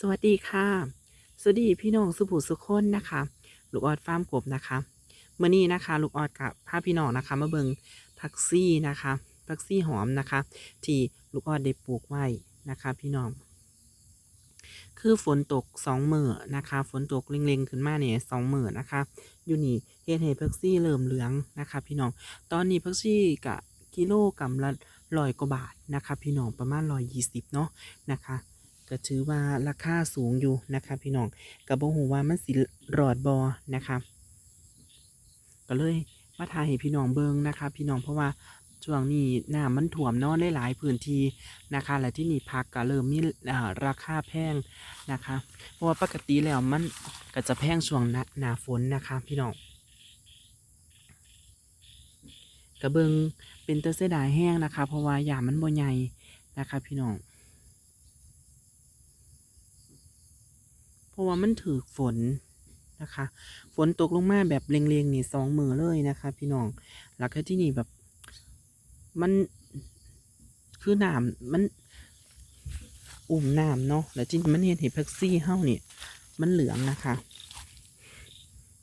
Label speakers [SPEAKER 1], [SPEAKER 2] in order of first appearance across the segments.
[SPEAKER 1] สวัสดีค่ะ สวัสดีพี่น้องสุภูสุคนนะคะ ลูกออดฟาร์มกบนะคะเมื่อนี้นะคะ ลูกออดกับพาพี่น้องนะคะมาเบิงผักซี่นะคะผักซี่หอมนะคะ ที่ลูกออดได้ปลูกไว้นะคะ พี่น้อง คือฝนตกสองมือนะคะ ฝนตกเล็งๆขึ้นมาเนี่ยสองมือนะคะ อยู่นี่เฮ็ดให้ผักซี่เริ่มเหลืองนะคะ พี่น้อง ตอนนี้ผักซี่กะกิโลกรัมละร้อยกว่าบาทนะคะ พี่น้องประมาณร้อยยี่สิบเนาะนะคะ ก็ถือว่าราคาสูงอยู่นะคะ พี่น้องก็บ่ฮู้ว่ามันสิรอดบ่นะคะ ก็เลยมาถ่ายให้พี่น้องเบิ่งนะคะ พี่น้องเพราะว่าช่วงนี้น้ำมันท่วมเนาะหลายๆพื้นที่นะคะ และที่นี่ผักก็เริ่มมีราคาแพงนะคะ เพราะว่าปกติแล้วมันก็จะแพงช่วงหน้าฝนนะคะ พี่น้องก็เบิงเป็นตาเสียดายแห้งนะคะ เพราะว่าหญ้ามันบ่ใหญ่นะคะ พี่น้อง เพ ราะว่ามันถือฝนนะคะ ฝนตกลงมาแบบเล็งๆนี่สองมือเลยนะคะ พี่น้องแล้วก็ที่นี่แบบมันคือน้ำมันอุ่มน้ำเนาะแล้วที่มันเห็นเห็นแพ็กซี่เฮ้านี่มันเหลืองนะคะ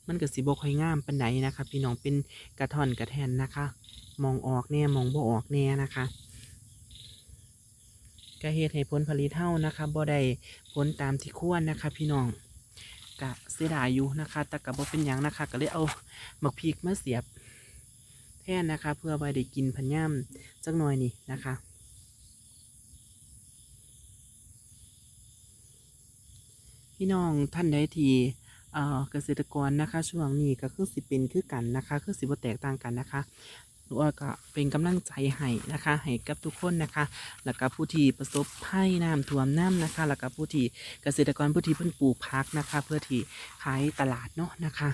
[SPEAKER 1] มันก็สิบค่อยงามปันไดนะคะ พี่น้องเป็นกระท่อนกระแทนนะคะ มองออกแน่มองบ่ออกแน่นะคะ ก็เฮ็ดให้ผลผลิตเท่านะคะบ่ได้ผลตามที่ควรนะคะพี่น้องกะเสียดายอยู่นะคะแต่ก็บ่เป็นหยังนะคะก็เลยเอาหมักพริกมาเสียบแทนนะคะ เพื่อไว้ได้กินพันย่ำจักหน่อยนี่นะคะพี่น้องท่านใดที่เอ่อเกษตรกรนะคะ ช่วงนี้ก็คือสิเป็นคือกันนะคะ คือสิบ่แตกต่างกันนะคะ ลูกอ้อยก็เป็นกำลังใจให้นะคะให้กับทุกคนนะคะ แล้วก็ผู้ที่ประสบภัยน้ำท่วมน้ำนะคะ แล้วก็ผู้ที่เกษตรกรผู้ที่เพิ่นปลูกพักนะคะ เพื่อที่ขายตลาดเนาะนะคะ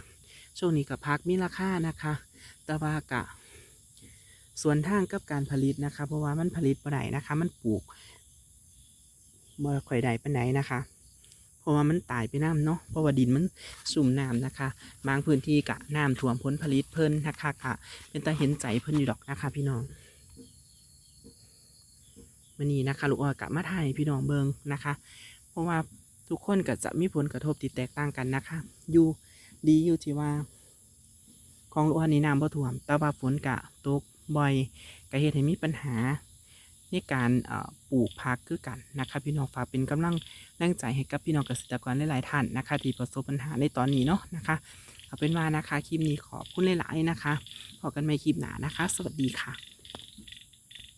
[SPEAKER 1] ช่วงนี้กับพักมีราคานะคะแต่ว่ากะส่วนทางกับการผลิตนะคะ เพราะว่ามันผลิตบ่ได้นะคะ มันปลูกบ่ค่อยได้ปานนะคะ เพราะว่ามันตายไปน้ำเนาะเพราะว่าดินมันสุ่มน้ำนะคะ บางพื้นที่กะน้ำท่วมผลผลิตเพิ่นนะคะกะเป็นตาเห็นใจเพิ่นอยู่ดอกนะคะ พี่น้องวันนี้นะคะลูกอ้อยกะมาถ่ายพี่น้องเบิงนะคะ เพราะว่าทุกคนก็จะมีผลกระทบที่แตกต่างกันนะคะ อยู่ดีอยู่ที่ว่า ของลูกอ้อยนี่น้ำบ่ท่วม แต่ว่าฝนกะตกบ่อยก็เฮ็ดให้มีปัญหา ในการปลูกพักคือกันนะคะพี่น้องฝากเป็นกำลังแรงใจให้กับพี่น้องเกษตรกรหลายๆท่านนะคะ ที่ประสบปัญหาในตอนนี้เนาะนะคะเอาเป็นว่านะคะคลิปนี้ขอบคุณหลายๆนะคะพบกันใหม่คลิปหน้านะคะ สวัสดีค่ะ